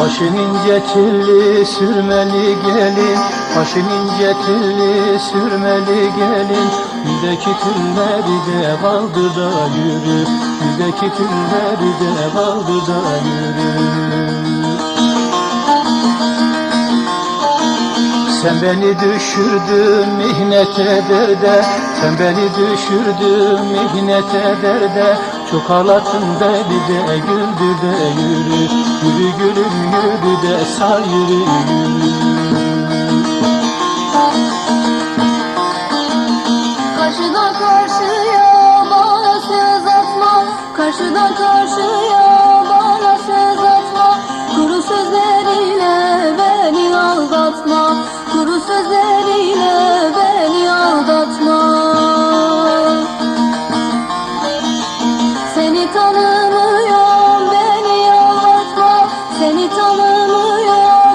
Başın ince sürmeli gelin. Başın ince sürmeli gelin. Yüzdeki tülleri de baldı da yürü Yüzdeki tülleri de baldı da yürü Sen beni düşürdün mihnete derde. Sen beni düşürdün mihnete derde Çok ağlattın beni de güldür de yürü. Yürü gülüm yürü de sar yürü yürü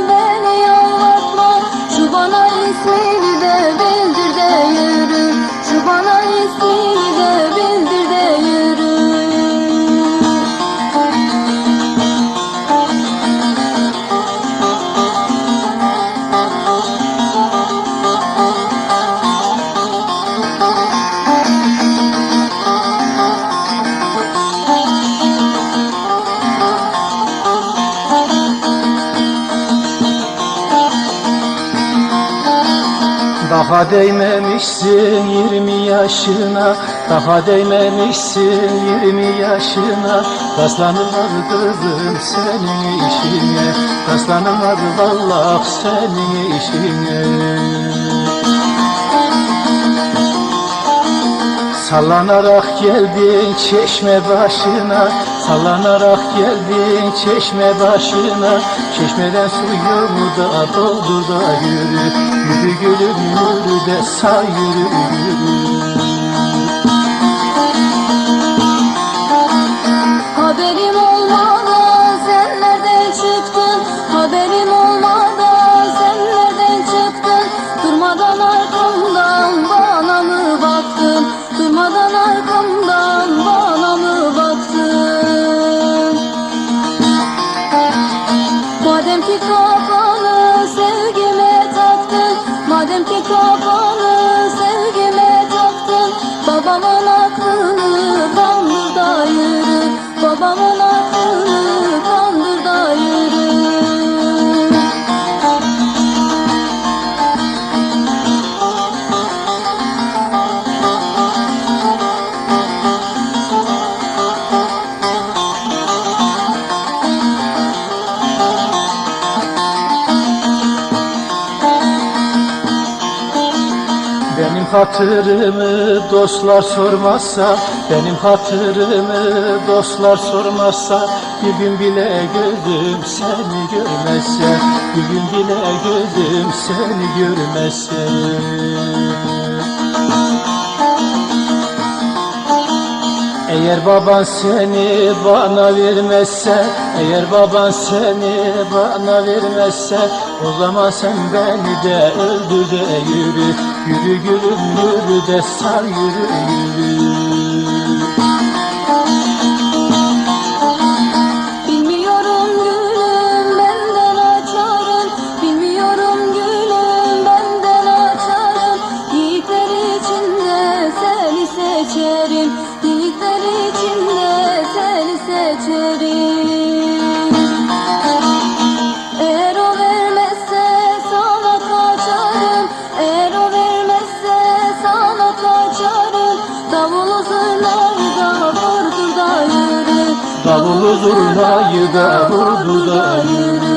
beni yalvatma Şu bana ismini de bildir de yürü. Şu bana ismini de Daha değmemişsin yirmi yaşına Daha değmemişsin yirmi yaşına. Rastlanırlar kızım senin işine Rastlanırlar vallahi senin işine. Sallanarak geldin çeşme başına Sallanarak geldin çeşme başına. Çeşmeden suyumu da doldur da yürü. Yürü gülüm yürü de sağ yürü yürü. Haberim olmadan Sempre coco. Benim hatırımı dostlar sormazsa Benim hatırımı dostlar sormazsa Bir gün bile gözüm seni görmezse Bir gün bile gözüm seni görmezse Eğer baban seni bana vermezse Eğer baban seni bana vermezse O zaman sen beni de öldür de yürü Yürü gülüm yürü de sar yürü yürü Davulu zurnayı da vurdu da yürü